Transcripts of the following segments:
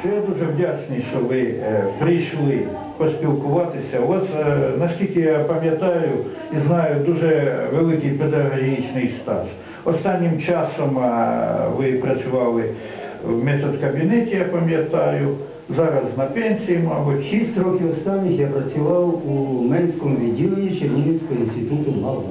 Що я дуже вдячний, що ви е, прийшли поспілкуватися. У вас, е, наскільки я пам'ятаю і знаю, дуже великий педагогічний стаж. Останнім часом е, ви працювали в методкабінеті, я пам'ятаю, зараз на пенсії, мабуть. Шість років останніх я працював у Менському відділенні Чернігівського інституту МАУ.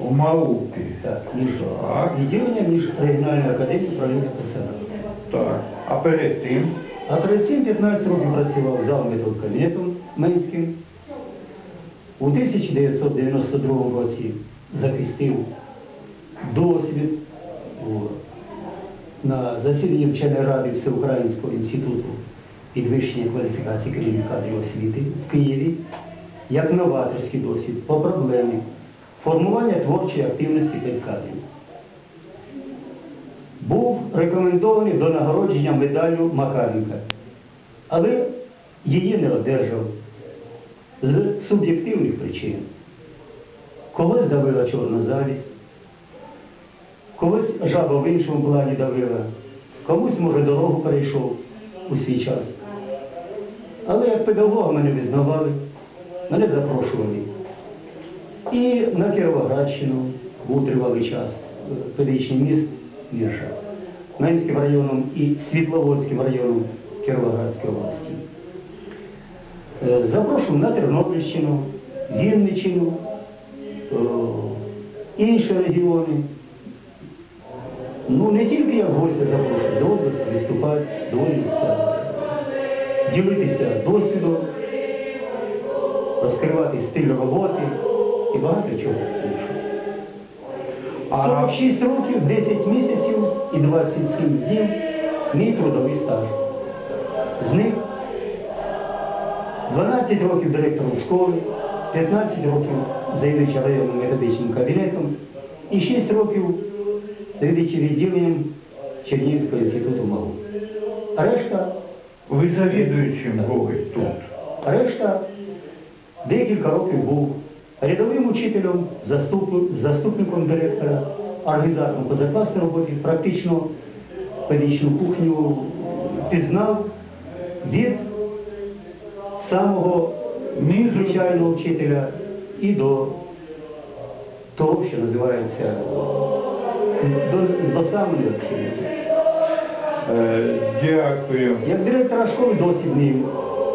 У Маупі. Так, між Так. відділення між регіональної академії управління персоналу. Так. А перед тим, А перед цим 15 років працював за методкабінетом Менським. У 1992 році захистив досвід на засіданні вченої ради Всеукраїнського інституту підвищення кваліфікації керівних кадрів освіти в Києві як новаторський досвід по проблемі формування творчої активності педкадрів. Був рекомендований до нагородження медаллю Макаренка, але її не одержав з суб'єктивних причин. Когось давила чорна завість, когось жаба в іншому плані давила, комусь, може, дорогу перейшов у свій час. Але як педагога мене визнавали, мене запрошували. І на Кіровоградщину був тривалий час е, педагогічний міст Мірша, Менським районом і Світловодським районом Кіровоградської області. Е, Запрошував на Тернопільщину, Вінниччину, е, інші регіони. Ну, не тільки як гостя запрошую, до області виступати, доводиться, ділитися досвідом, розкривати стиль роботи і багато чого іншого. А- 46 років, 10 місяців і 27 днів мій трудовий стаж. З них 12 років директором школи, 15 років завідувача районним методичним кабінетом і 6 років завідувача відділенням Чернігівського інституту МАУ. Решта ви завідуючим були тут. Решта декілька років був рядовим учителем, заступником директора, організатором позакласної роботи, практично педагогічну кухню пізнав від самого звичайного вчителя і до того, що називається до, до самого необхідного. Е, Дякую. Як директора школи мій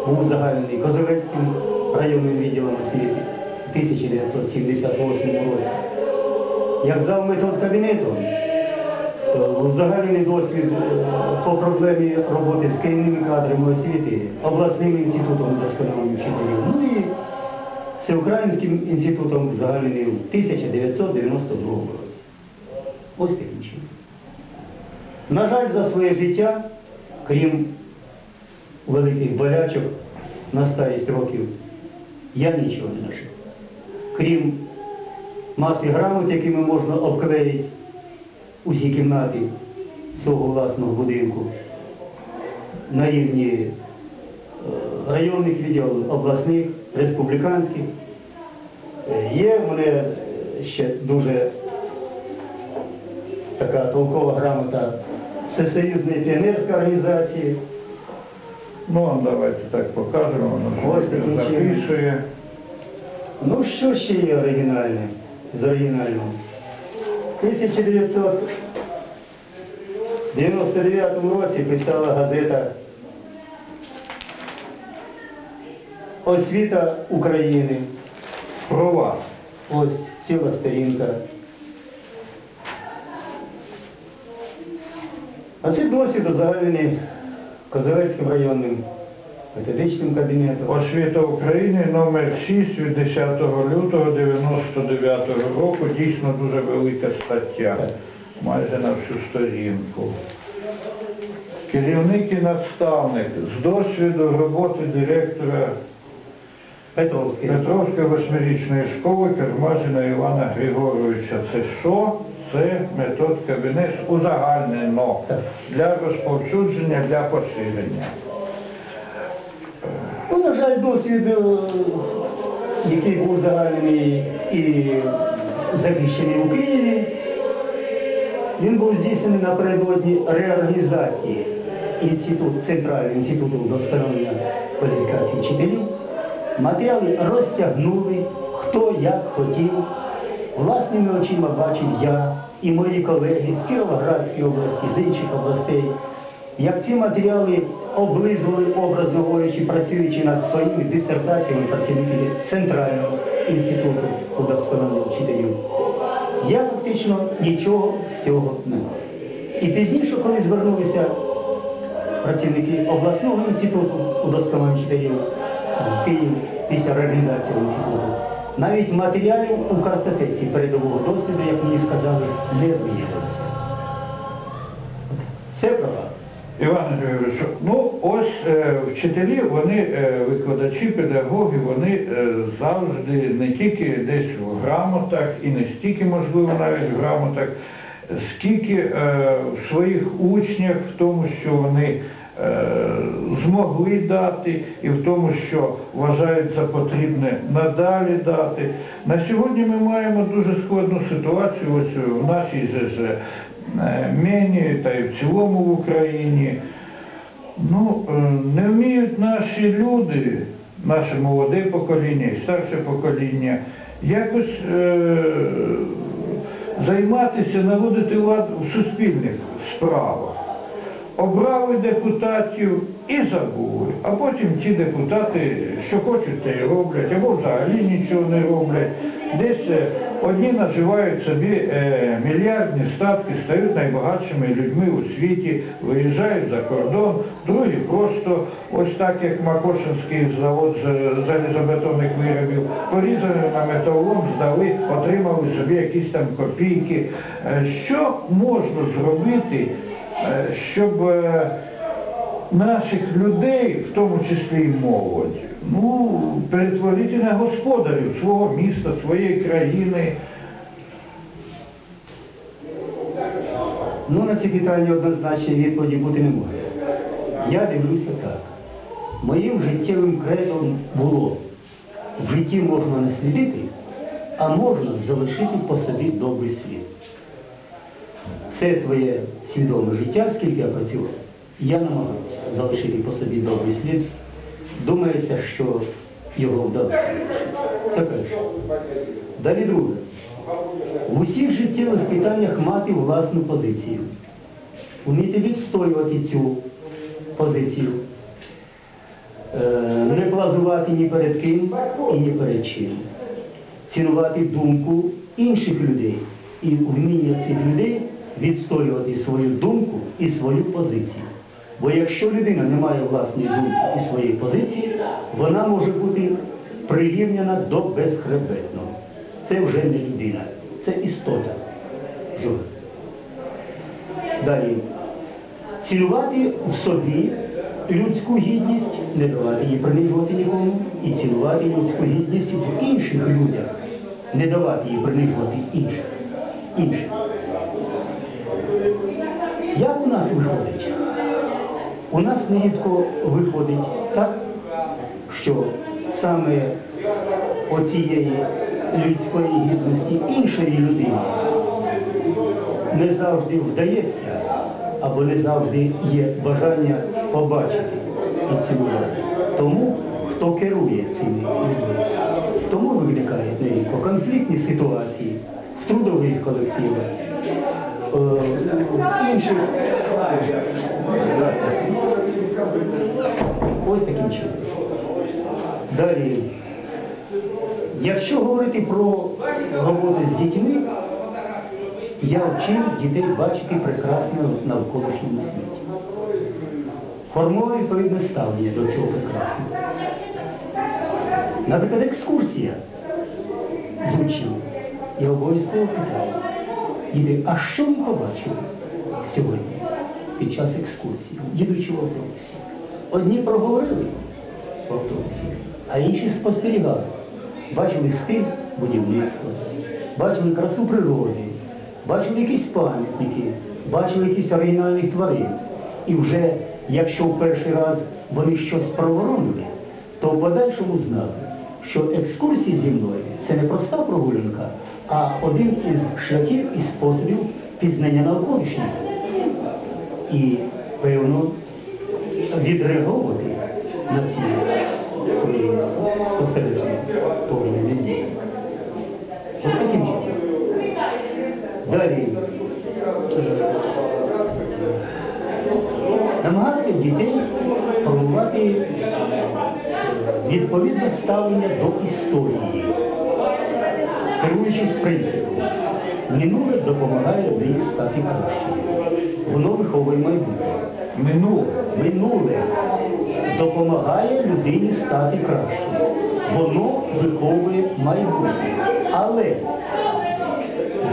був загальний Козовецьким районним відділом освіти 1978 році. Як зав метод кабінету, загальний досвід по проблемі роботи з керівними кадрами освіти, обласним інститутом вдосконалення вчителів, ну і Всеукраїнським інститутом загальний в 1992 році. Ось таким чином. На жаль, за своє життя, крім великих болячок на старість років, я нічого не нажив. Крім маски грамот, якими можна обклеїти усі кімнати свого власного будинку на рівні е, районних відділів, обласних, республіканських. Е, Є в мене ще дуже така толкова грамота Всесоюзної піонерської організації. Ну, давайте так покажемо, таким записує. Ну, що ще є оригінальне з оригінального? В 1999 році писала газета Освіта України. Про. Ось ціла сторінка. А це досвід узагальнений Козелецьким районним методичним кабінетом. Освіта України номер 6 від 10 лютого 99 року. Дійсно дуже велика стаття. Майже на всю сторінку. Керівник і наставник з досвіду роботи директора. Петровської восьмирічної школи Кермазіна Івана Григоровича. Це що? Це метод кабінет узагальнено для розповсюдження, для поширення. На жаль, досвід, е, який був загальний і захищений у Києві, він був здійснений напередодні реорганізації інститут, Центральний інститут вдосконалення кваліфікації вчителів, матеріали розтягнули, хто як хотів. Власними очима бачив я і мої колеги з Кіровоградської області, з інших областей, як ці матеріали облизували, образно говорячи, працюючи над своїми дисертаціями працівники Центрального інституту удосконалення вчителів. Я фактично нічого з цього не мав. І пізніше, коли звернулися працівники обласного інституту удосконалення вчителів в Київ після реалізації інституту, навіть матеріалів у картотеці передового досвіду, як мені сказали, не виявилося. Іван Григорович, ну ось е, вчителі, вони, е, викладачі, педагоги, вони е, завжди не тільки десь в грамотах і не стільки, можливо, навіть в грамотах, скільки в своїх учнях, в тому, що вони змогли дати, і в тому, що вважають за потрібне надалі дати. На сьогодні ми маємо дуже складну ситуацію ось в нашій же ж е, мені та й в цілому в Україні. Ну, е, не вміють наші люди, наше молоде покоління і старше покоління, якось е, займатися, наводити лад в суспільних справах. Обрали депутатів і забули, а потім ті депутати, що хочуть, те й роблять, або взагалі нічого не роблять. Десь е, одні наживають собі е, мільярдні статки, стають найбагатшими людьми у світі, виїжджають за кордон, другі просто, ось так як Макошинський завод з залізобетонних виробів, порізали на металолом, здали, отримали собі якісь там копійки. Е, Що можна зробити? Е, щоб е, наших людей, в тому числі і молодь, ну, перетворити на господарів свого міста, своєї країни. Ну, на ці питання однозначної відповіді бути не може. Я дивлюся так. Моїм життєвим кредом було в житті можна наслідити, а можна залишити по собі добрий слід. Все своє свідоме життя, скільки я працював, я намагався залишити по собі добрий слід. Думається, що його вдалося. Це перше. Далі друге. В усіх життєвих питаннях мати власну позицію. Вміти відстоювати цю позицію. Е, Не плазувати ні перед ким і ні перед чим. Цінувати думку інших людей і вміння цих людей відстоювати свою думку і свою позицію. Бо якщо людина не має власної думки і своєї позиції, вона може бути прирівняна до безхребетного. Це вже не людина, це істота. жива. Далі. Цінувати в собі людську гідність, не давати її принижувати нікому, і цінувати людську гідність в інших людях, не давати її принижувати інших. інших. Як у нас виходить? У нас нерідко виходить так, що саме оцієї людської гідності іншої людини не завжди вдається, або не завжди є бажання побачити і цінувати. Тому, хто керує цими людьми, тому виникають нерідко конфліктні ситуації в трудових колективах, е, в інших. Ось таким чином. Далі. Якщо говорити про роботу з дітьми, я вчив дітей бачити прекрасне в навколишньому світі. Формував відповідне ставлення до цього прекрасного. Наприклад, екскурсія з учнів. Я обов'язково питаю, діти, а що ви побачили сьогодні під час екскурсії, їдучи в автобусі? Одні проговорили в автобусі, а інші спостерігали. Бачили стиль будівництва, бачили красу природи, бачили якісь пам'ятники, бачили якісь оригінальних тварин. І вже якщо в перший раз вони щось проворонили, то в подальшому знали, що екскурсія зі мною це не проста прогулянка, а один із шляхів і способів пізнання навколишнього. І, певно, відреагувати на ці свої спостереження повинні не здійснювати. Ось таким чином. Далі. е, Намагався дітей формувати е, відповідне ставлення до історії, керуючись принципом. Минуле допомагає людині стати кращою. Воно виховує майбутнє. Минуле. Минуле допомагає людині стати кращою. Воно виховує майбутнє. Але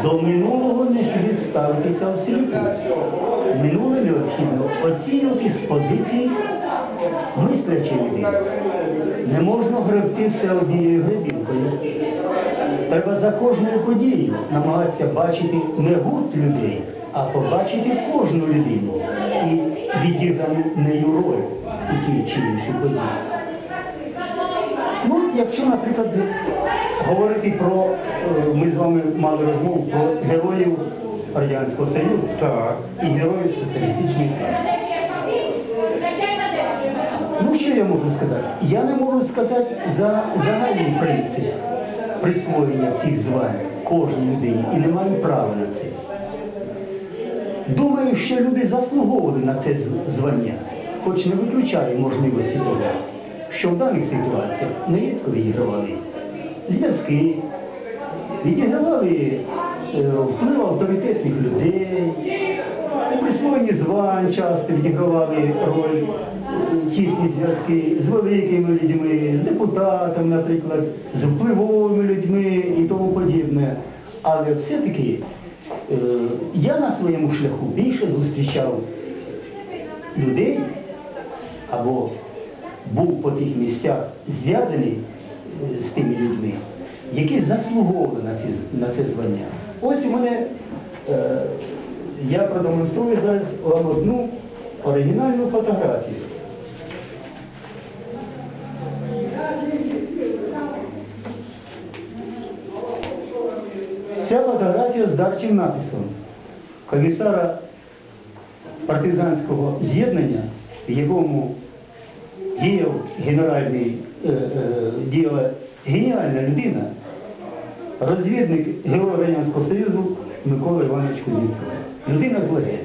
до минулого не слід ставитися всліпу. Минуле необхідно оцінювати з позиції мислячої людини. Не можна гребти все однією гребінкою. Треба за кожною подією намагатися бачити не гурт людей, а побачити кожну людину і відіграну нею роль у тій чи іншій події. Ну, якщо, наприклад, говорити про, е, ми з вами мали розмову про героїв Радянського Союзу Так. і героїв соціалістичної праці. Ну, що я можу сказати? Я не можу сказати за загальний принцип присвоєння цих звань кожній людині і не маю права на це. Думаю, що люди заслуговували на це звання, хоч не виключаю можливості того, що в даних ситуаціях нерідко відігравали зв'язки, відігравали е, вплив авторитетних людей, у присвоєнні звань часто відігравали роль е, тісні зв'язки з великими людьми, з депутатами, наприклад, з впливовими людьми і тому подібне. Але все-таки я на своєму шляху більше зустрічав людей або був по тих місцях зв'язаний е, з тими людьми, які заслуговували на, ці, на це звання. Ось у мене е, я продемонструю зараз вам одну оригінальну фотографію. Ця фотографія з дарчим написом комісара партизанського з'єднання, в якому діяв генеральний, е, е, діяла геніальна людина, розвідник Герой Радянського Союзу Микола Іванович Кузнєцов. Людина з легенди.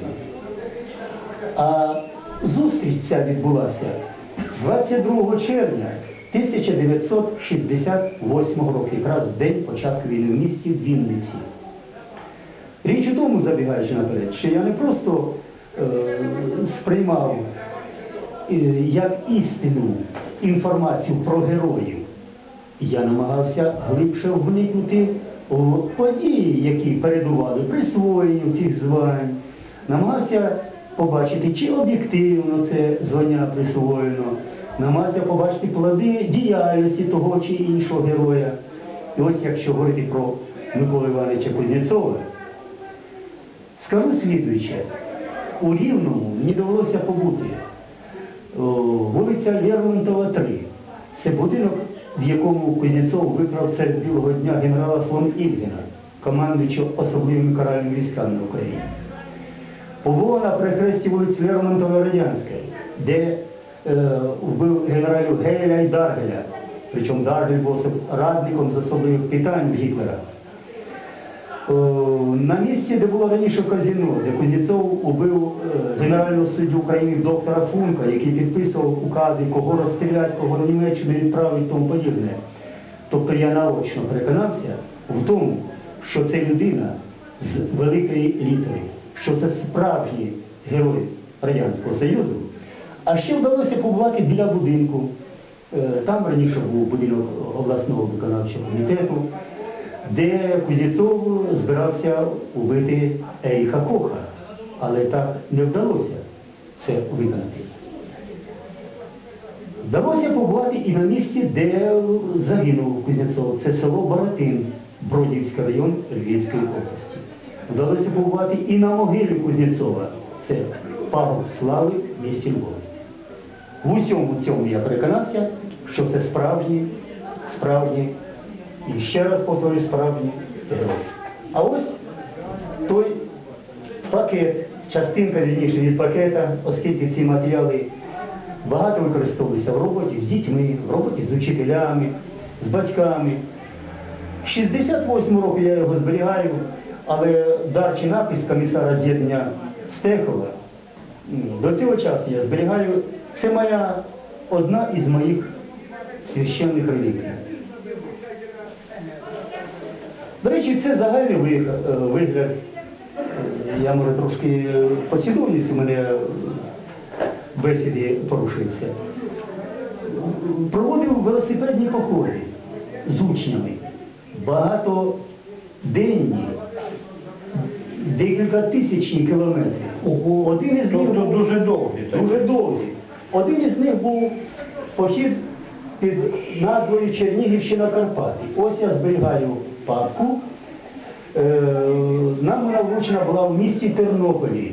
А зустріч ця відбулася 22 червня 1968 року, якраз в день початку війни в місті Вінниці. Річ у тому, забігаючи наперед, що я не просто е, сприймав е, як істину інформацію про героїв, я намагався глибше вникнути у події, які передували присвоєнню цих звань, намагався побачити, чи об'єктивно це звання присвоєно, намагався побачити плоди діяльності того чи іншого героя. І ось якщо говорити про Миколу Івановича Кузнєцова, скажу слідуюче, у Рівному мені довелося побути. О, вулиця Лермонтова, 3. Це будинок, в якому Кузнєцов викрав серед білого дня генерала фон Ільгена, командуючого особливими каральними військами на Україні. Побула на перехресті вулиць Лермонтова Радянська, де е, вбив генералів Геля і Даргеля. Причому Даргель був радником з особливих питань Гітлера. На місці, де було раніше казино, де Кузнєцов убив е, генерального суддю України доктора Функа, який підписував укази, кого розстріляти, кого в Німеччину відправити і тому подібне. Тобто я наочно переконався в тому, що це людина з великої літери, що це справжній герой Радянського Союзу. А ще вдалося побувати біля будинку. Е, Там раніше був будинок обласного виконавчого комітету, де Кузнєцов збирався убити Еріха Коха, але так не вдалося це виконати. Вдалося побувати і на місці, де загинув Кузнєцов. Це село Боротин, Бродівський район Львівської області. Вдалося побувати і на могилі Кузнєцова. Це парк слави в місті Львові. В усьому цьому я переконався, що це справжній, справжній, і ще раз повторюю, справжній герой. А ось той пакет, частинка вірніше від пакета, оскільки ці матеріали багато використовується в роботі з дітьми, в роботі з учителями, з батьками. 68 року я його зберігаю, але дарчий напис комісара з'єднання Стехова до цього часу я зберігаю. Це моя одна із моїх священних реліквій. До речі, це загальний вигляд. е, вигляд. Я може трошки послідовність у мене бесіді порушився. Проводив велосипедні походи з учнями. Багатоденні, декілька тисячні кілометрів. Один із них Тобто був дуже довгі. Дуже довгі. Один із них був похід під назвою Чернігівщина Карпати. Ось я зберігаю папку. Е, Нам вона вручена була в місті Тернополі.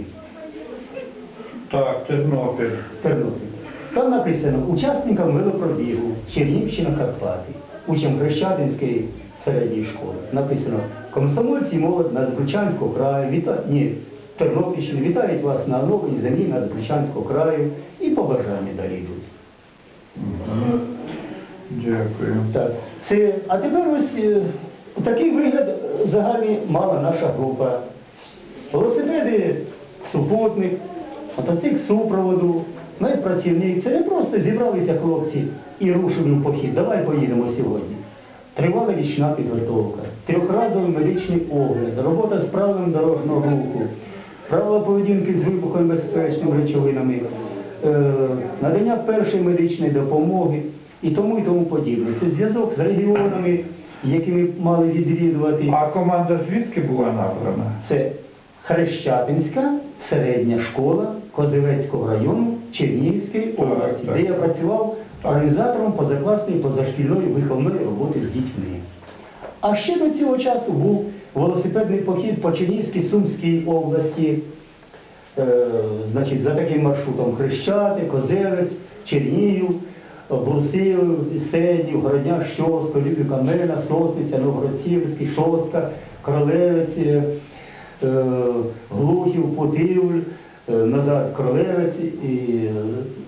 Так, Тернопіль. Тернопіль. Там написано учасникам велопробігу Чернігівщина Карпати, учням Хрещатинської середньої школи. Написано комсомольці молодь Надзвичайського краю, віта... ні, Тернопільщини, вітають вас на оновленій землі Надзвичайського краю і побажання далі йдуть. Дякую. Так, це, а тепер ось е, такий вигляд загальний мала наша група. Велосипеди супутник, мотоцикл супроводу, медпрацівник. Це не просто зібралися хлопці і рушили в похід. Давай поїдемо сьогодні. Тривала річна підготовка, трьохразовий медичний огляд, робота з правилами дорожнього руху, правила поведінки з вибухонебезпечними речовинами, е, надання першої медичної допомоги і тому і тому подібне. Це зв'язок з регіонами, які ми мали відвідувати. А команда звідки була набрана? Це Хрещатинська середня школа Козивецького району Чернігівської області, так, де я працював організатором позакласної позашкільної виховної роботи з дітьми. А ще до цього часу був велосипедний похід по Чернігівській Сумській області, е, значить, за таким маршрутом Хрещати, Козелець, Чернігів, Брусилів, Седів, Городня, Щоска, Любі Камена, Сосниця, Новгород-Сіверський, Шостка, Кролевець, е, Глухів, Путивль, е, назад Кролевець і е,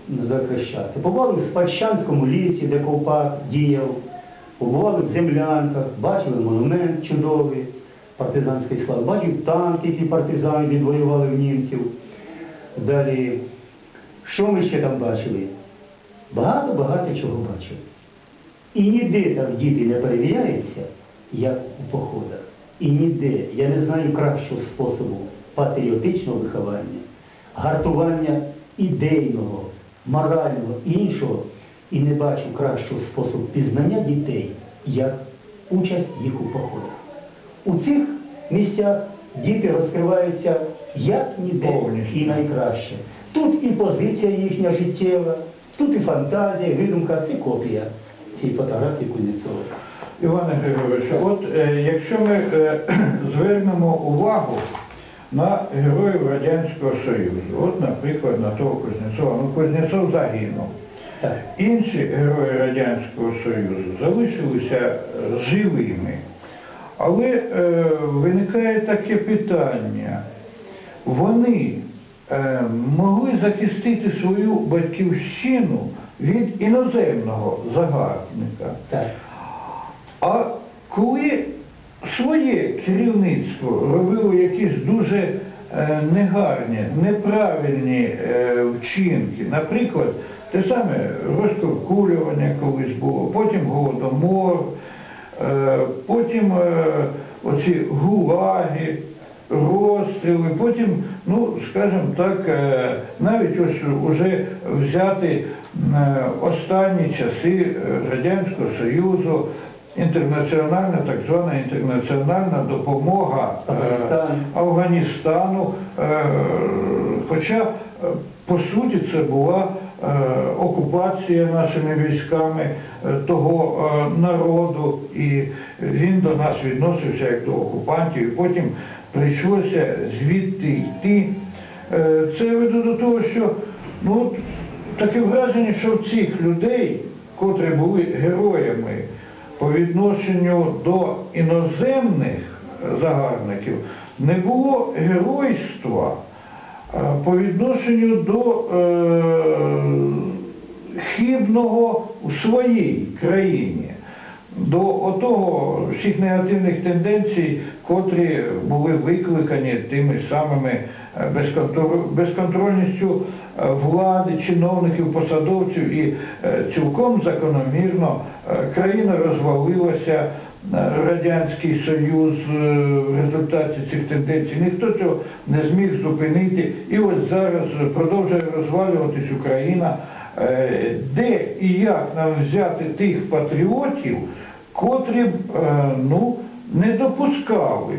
назад Хрещати. Побували в Спадщанському лісі, де ковпак діяв, побували в землянках, бачили монумент чудовий партизанської слави, бачив танки, які партизани відвоювали в німців. Далі, що ми ще там бачили? Багато-багато чого бачили. І ніде так діти не перевіряються, як у походах. І ніде я не знаю кращого способу патріотичного виховання, гартування ідейного, морального, іншого, і не бачу кращого способу пізнання дітей, як участь їх у походах. У цих місцях діти розкриваються як ніде і найкраще. Тут і позиція їхня життєва, тут і фантазія, і видумка, це копія цієї фотографії Кузнєцова. Іване Григоровичу, от е, якщо ми е, звернемо увагу на героїв Радянського Союзу, от, наприклад, на того Кузнєцова, ну Кузнєцов загинув. Так. Інші герої Радянського Союзу залишилися живими. Але е, виникає таке питання. Вони могли захистити свою батьківщину від іноземного загарбника. Так. А коли своє керівництво робило якісь дуже е, негарні, неправильні е, вчинки, наприклад, те саме розкуркулювання колись було, потім голодомор, е, потім е, оці гулаги, розстріли, потім, ну, скажімо так, е, навіть ось уже взяти е, останні часи е, Радянського Союзу, інтернаціональна, так звана інтернаціональна допомога Афганістану. Афганістану, хоча по суті це була окупація нашими військами е, того е, народу, і він до нас відносився як до окупантів, і потім прийшлося звідти йти. Е, Це я веду до того, що ну, таке враження, що в цих людей, котрі були героями по відношенню до іноземних загарбників, не було геройства. е, по відношенню до е, хибного у своїй країні. До отого всіх негативних тенденцій, котрі були викликані тими самими е, безконтрольністю е, влади, чиновників, посадовців і е, цілком закономірно е, країна розвалилася, е, Радянський Союз е, в результаті цих тенденцій. Ніхто цього не зміг зупинити. І ось зараз продовжує розвалюватись Україна. Е, Де і як нам взяти тих патріотів, котрі е, ну, не допускали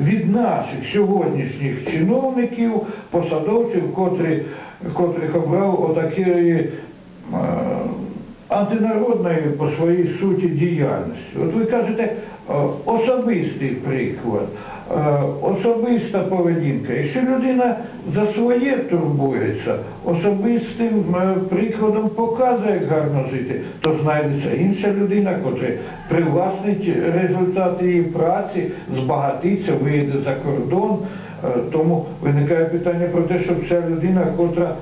від наших сьогоднішніх чиновників, посадовців, котрі, котрих обрав отакої е, антинародної по своїй суті діяльності. От ви кажете, е, особистий приклад, е, особиста поведінка. Якщо людина за своє турбується, особистим е, прикладом показує, як гарно жити, то знайдеться інша людина, котра привласнить результати її праці, збагатиться, виїде за кордон. Тому виникає питання про те, щоб ця людина, котра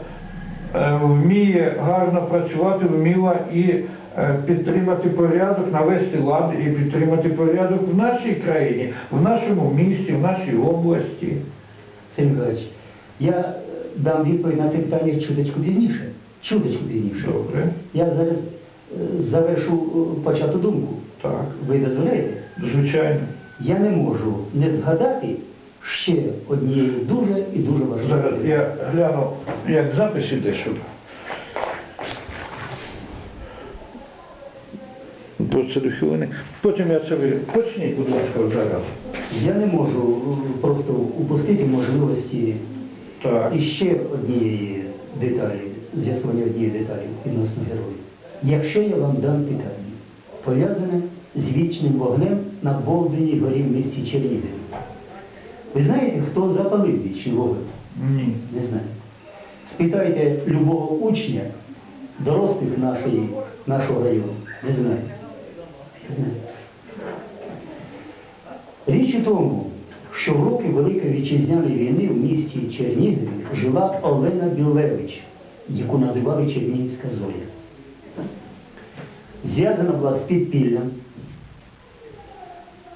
вміє гарно працювати, вміла і е, підтримати порядок, навести лад і підтримати порядок в нашій країні, в нашому місті, в нашій області. Сергій Миколаївич, я е, дам відповідь на це питання чуточку пізніше. Чуточку пізніше. Добре, Я зараз е, завершу е, почату думку. так, Ви дозволяєте? звичайно. Я не можу не згадати ще однієї дуже і дуже важливої. Зараз я гляну, як запис іде, щоб. 20 хвилини. Потім я це вирішу. Почніть, будь ласка, зараз. Я не можу просто упустити можливості Так. і ще однієї деталі, з'ясування однієї деталі відносно героїв. Якщо я вам дам питання, пов'язане з вічним вогнем на Болденій горі в місті Чернігів. Ви знаєте, хто запалив вічний вогонь? Ні. Не знаю. Спитайте любого учня, дорослих нашої, нашого району. Не знаю. Не знаю. Річ у тому, що в роки Великої Вітчизняної війни в місті Чернігів жила Олена Білевич, яку називали Чернігівська Зоя. Зв'язана була з підпіллям,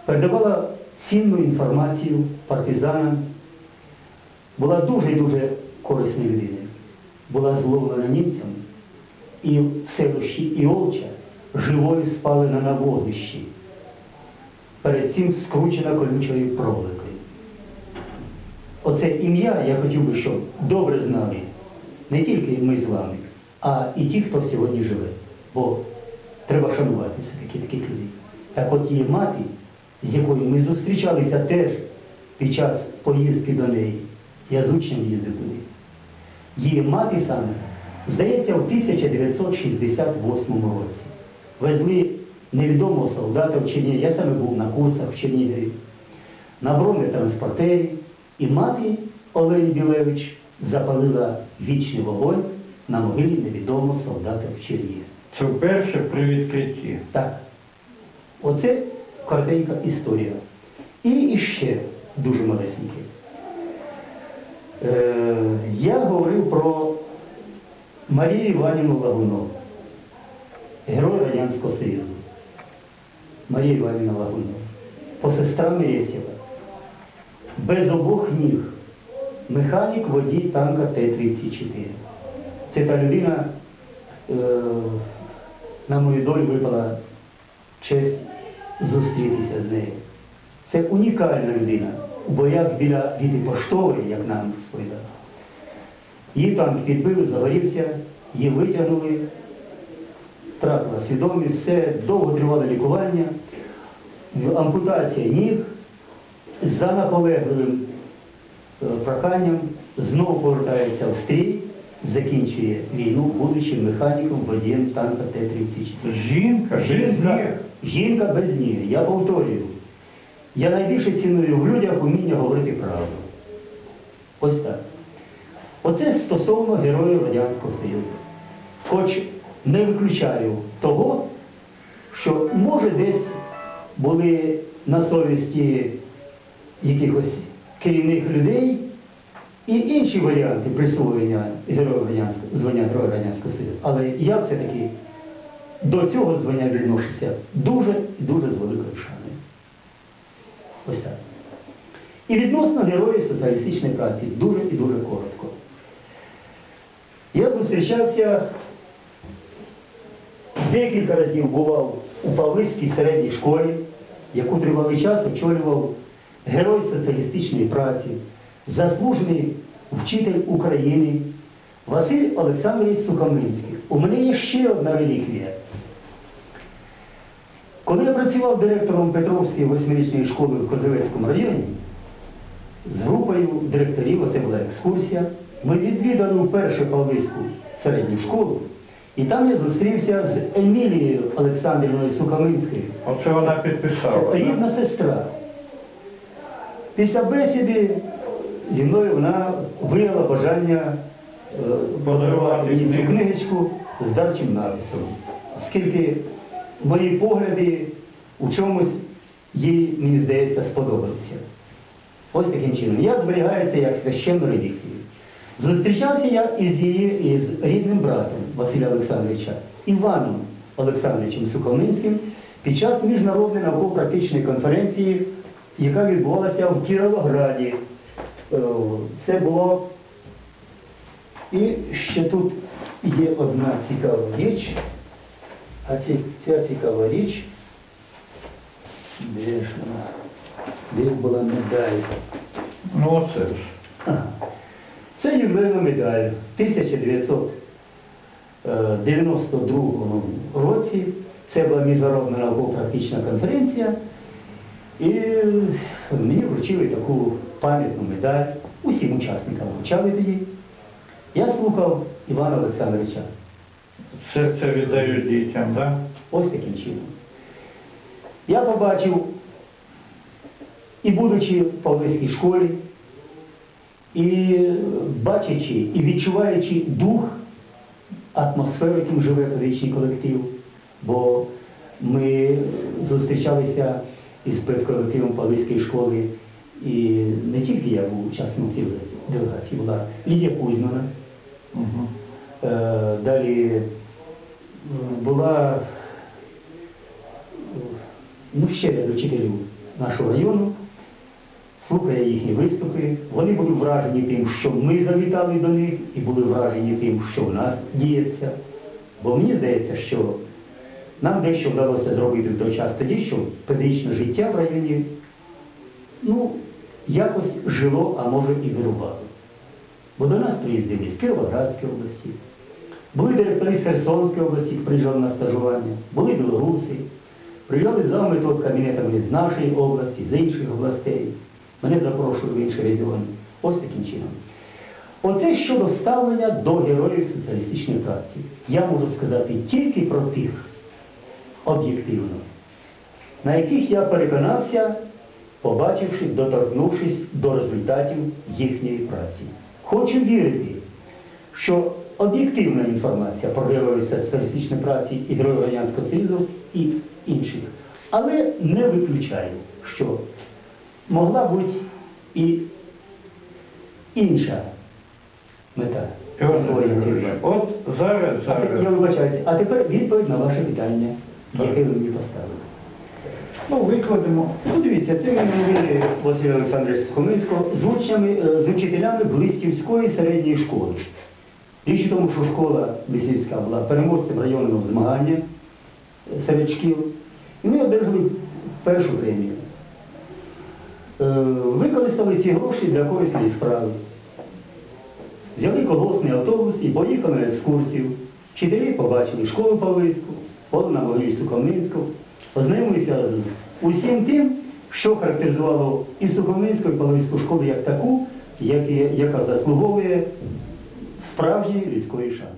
передавала цінну інформацію партизанам, була дуже-дуже корисною людиною. Була зловлена німцями і в селищі Іолча живою спалена на вогнищі. Перед цим скручена колючою проволокою. Оце ім'я я хотів би, щоб добре знали не тільки ми з вами, а і ті, хто сьогодні живе. Бо треба шанувати все-таки таких людей. Так от її мати, з якою ми зустрічалися теж під час поїздки до неї, я з учнем їздив туди. Її мати саме, здається, в 1968 році везли невідомого солдата в Чернігові. Я саме був на курсах в Чернігові, на бронетранспортері, і мати Олені Білевич запалила вічний вогонь на могилі невідомого солдата в Чернігові. Це вперше при відкритті. Так. Оце коротенька історія. І іще дуже малесеньке. Е, я говорив про Марію Іванівну Лагунову, герой Радянського Союзу. Марія Іванівна Лагунова, посестра Мересєва, без обох ніг, механік водій танка Т-34. Це та людина, е, на мою долю випала честь зустрітися з нею. Це унікальна людина у боях біля Віти Поштової, як нам розповідали. Її танк підбили, загорівся, її витягнули, втратила свідомість, все, довго тривало лікування, ампутація ніг за наполегливим е, проханням знову повертається в стрій, закінчує війну, будучи механіком водієм танка Т-34. Жінка, без Жінка, ніг. жінка без ніг. Я повторюю. Я найбільше ціную в людях уміння говорити правду. Ось так. Оце стосовно героїв Радянського Союзу. Хоч не виключаю того, що може десь були на совісті якихось керівних людей і інші варіанти присвоєння героя звання Героя Радянського Союзу. Але я все-таки до цього звання відношуся дуже і дуже з великою шаною. Ось так. І відносно героїв соціалістичної праці дуже і дуже коротко. Я зустрічався декілька разів бував у Павлівській середній школі, яку тривалий час очолював герой соціалістичної праці, заслужений вчитель України Василь Олександрович Сухомлинський. У мене є ще одна реліквія. Коли я працював директором Петровської восьмирічної школи в Козелецькому районі, з групою директорів, оце була екскурсія, ми відвідали вперше Павлівську середню школу, і там я зустрівся з Емілією Олександрівною Сухомлинською. Оце вона підписала. Це рідна сестра. Після бесіди зі мною вона виявила бажання е, подарувати мені цю книжечку з дарчим написом. Оскільки мої погляди у чомусь їй, мені здається, сподобалися. Ось таким чином. Я зберігаю це як священну реліквію. Зустрічався я із її із рідним братом Василя Олександровича Іваном Олександровичем Сухомлинським під час міжнародної науково-практичної конференції, яка відбувалася в Кіровограді. Е, Це було. І ще тут є одна цікава річ. А цікава річ. Де ж вона? Десь була медаль. Ну оце ж. Це ювілейна медаль 1992 році. Це була міжнародна науково-практична конференція. І мені вручили таку пам'ятну медаль. Усім учасникам вручали тоді. Я слухав Івана Олександровича. Це, це віддають дітям, так? Ось таким чином. Я побачив, і будучи в Павлівській школі, і бачачи, і відчуваючи дух, атмосферу, яким живе педагогічний колектив, бо ми зустрічалися із педколективом Павлівської школи, і не тільки я був учасником цієї делегації, була Лідія Кузьмана, Угу. Е, Далі була ну, ще ряд учителів нашого району, слухає їхні виступи. Вони були вражені тим, що ми завітали до них, і були вражені тим, що в нас діється. Бо мені здається, що нам дещо вдалося зробити в той час тоді, що педагогічне життя в районі ну, якось жило, а може і вирубало. Бо до нас приїздили з Кіровоградської області, були директори з Херсонської області, приїжджали на стажування, були білоруси, приїжджали за метод кабінетами з нашої області, з інших областей. Мене запрошували в інші регіони. Ось таким чином. Оце щодо ставлення до героїв соціалістичної праці. Я можу сказати тільки про тих об'єктивно, на яких я переконався, побачивши, доторкнувшись до результатів їхньої праці. Хочу вірити, що об'єктивна інформація про героїв соціалістичної праці і героїв Радянського Союзу і інших, але не виключаю, що могла бути і інша мета. От зараз, зараз. Я вибачаюся. А тепер відповідь на ваше питання, яке ви мені поставили. Ну, викладемо. Ну, дивіться, це він Василь Олександрович Сухомлинського з учнями, е, з учителями Блистівської середньої школи. Річ тому, що школа Лисівська була переможцем районного змагання е, серед шкіл. І ми одержали першу премію. Е, Використали ці гроші для корисної справи. Взяли колгоспний автобус і поїхали на екскурсію. Вчителі побачили школу Павлівську, Олена Могилі Сухомлинську, познайомилися з усім тим, що характеризувало і Сухомлинську, і Половинську школу як таку, як- яка заслуговує справжньої людської шани.